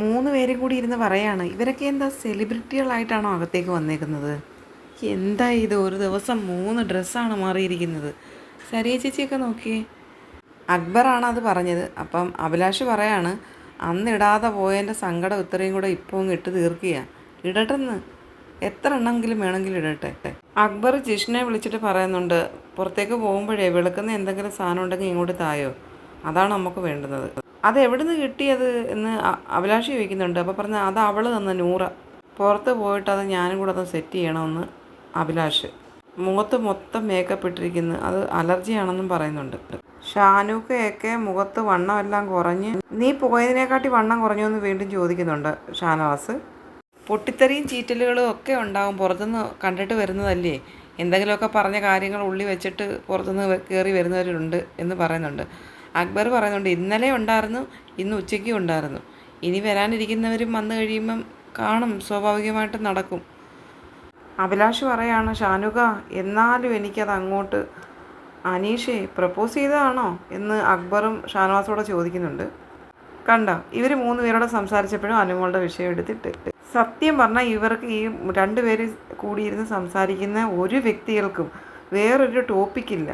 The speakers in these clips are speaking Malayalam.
മൂന്ന് പേരും കൂടി ഇരുന്ന് പറയാണ് ഇവരൊക്കെ എന്താ സെലിബ്രിറ്റികളായിട്ടാണോ അകത്തേക്ക് വന്നേക്കുന്നത്? എന്താ ഇത്? ഒരു ദിവസം മൂന്ന് ഡ്രസ്സാണ് മാറിയിരിക്കുന്നത്. സരിയ ചേച്ചിയൊക്കെ നോക്കിയേ. അക്ബറാണ് അത് പറഞ്ഞത്. അപ്പം അഭിലാഷ് പറയാണ് അന്ന് ഇടാതെ പോയതിന്റെ സങ്കടം ഇത്രയും കൂടെ ഇപ്പോൾ ഇട്ട് തീർക്കുക ഇടട്ടെന്ന്. എത്ര എണ്ണമെങ്കിലും വേണമെങ്കിലും ഇടട്ടെ. അക്ബർ ജിഷ്ണെ വിളിച്ചിട്ട് പറയുന്നുണ്ട് പുറത്തേക്ക് പോകുമ്പോഴേ വിളക്കുന്ന എന്തെങ്കിലും സാധനം ഉണ്ടെങ്കിൽ ഇങ്ങോട്ട് തായോ? അതാണ് നമുക്ക് വേണ്ടുന്നത്. അത് എവിടുന്ന് കിട്ടിയത് എന്ന് അഭിലാഷ് ചോദിക്കുന്നുണ്ട്. അപ്പോൾ പറഞ്ഞ അത് അവൾ തന്ന നൂറ. പുറത്ത് പോയിട്ട് അത് ഞാനും കൂടെ അത് സെറ്റ് ചെയ്യണമെന്ന് അഭിലാഷ്. മുഖത്ത് മൊത്തം മേക്കപ്പ് ഇട്ടിരിക്കുന്നു. അത് അലർജിയാണെന്നും പറയുന്നുണ്ട്. ഷാനൂക്കയൊക്കെ മുഖത്ത് വണ്ണമെല്ലാം കുറഞ്ഞ് നീ പോയതിനെക്കാട്ടി വണ്ണം കുറഞ്ഞു എന്ന് വീണ്ടും ചോദിക്കുന്നുണ്ട് ഷാനവാസ്. പൊട്ടിത്തെറിയും ചീറ്റലുകളും ഒക്കെ ഉണ്ടാവും. പുറത്തുനിന്ന് കണ്ടിട്ട് വരുന്നതല്ലേ? എന്തെങ്കിലുമൊക്കെ പറഞ്ഞ കാര്യങ്ങൾ ഉള്ളി വെച്ചിട്ട് പുറത്തുനിന്ന് കയറി വരുന്നവരുണ്ട് എന്ന് പറയുന്നുണ്ട്. അക്ബർ പറയുന്നുണ്ട് ഇന്നലെ ഉണ്ടായിരുന്നു ഇന്ന് ഉച്ചയ്ക്കും ഉണ്ടായിരുന്നു. ഇനി വരാനിരിക്കുന്നവരും വന്നു കഴിയുമ്പം കാണും സ്വാഭാവികമായിട്ടും നടക്കും. അഭിലാഷ് പറയാണ് ഷാനുക എന്നാലും എനിക്കത് അങ്ങോട്ട് അനീഷേ പ്രപ്പോസ് ചെയ്തതാണോ? എന്ന് അക്ബറും ഷാനവാസോടെ ചോദിക്കുന്നുണ്ട്. കണ്ട ഇവർ മൂന്ന് പേരോട് സംസാരിച്ചപ്പോഴും അനുമോളുടെ വിഷയം എടുത്തിട്ട് സത്യം പറഞ്ഞാൽ ഇവർക്ക് ഈ രണ്ടുപേര് കൂടിയിരുന്ന് സംസാരിക്കുന്ന ഒരു വ്യക്തികൾക്കും വേറൊരു ടോപ്പിക്കില്ല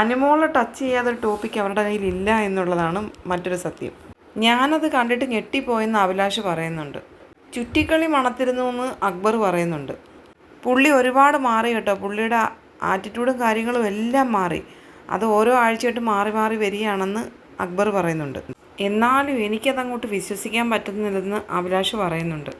അനുമോളെ ടച്ച് ചെയ്യാതെ ടോപ്പിക് അവരുടെ കയ്യിൽ ഇല്ല എന്നുള്ളതാണ് മറ്റൊരു സത്യം. ഞാനത് കണ്ടിട്ട് ഞെട്ടിപ്പോയെന്ന് അഭിലാഷ് പറയുന്നുണ്ട്. ചുറ്റിക്കളി മണത്തിരുന്നു എന്ന് അക്ബർ പറയുന്നുണ്ട്. പുള്ളി ഒരുപാട് മാറി കേട്ടോ. പുള്ളിയുടെ ആറ്റിറ്റ്യൂഡും കാര്യങ്ങളും എല്ലാം മാറി. അത് ഓരോ ആഴ്ചയായിട്ട് മാറി മാറി വരികയാണെന്ന് അക്ബർ പറയുന്നുണ്ട്. എന്നാലും എനിക്കതങ്ങോട്ട് വിശ്വസിക്കാൻ പറ്റുന്നില്ലെന്ന് അഭിലാഷ് പറയുന്നുണ്ട്.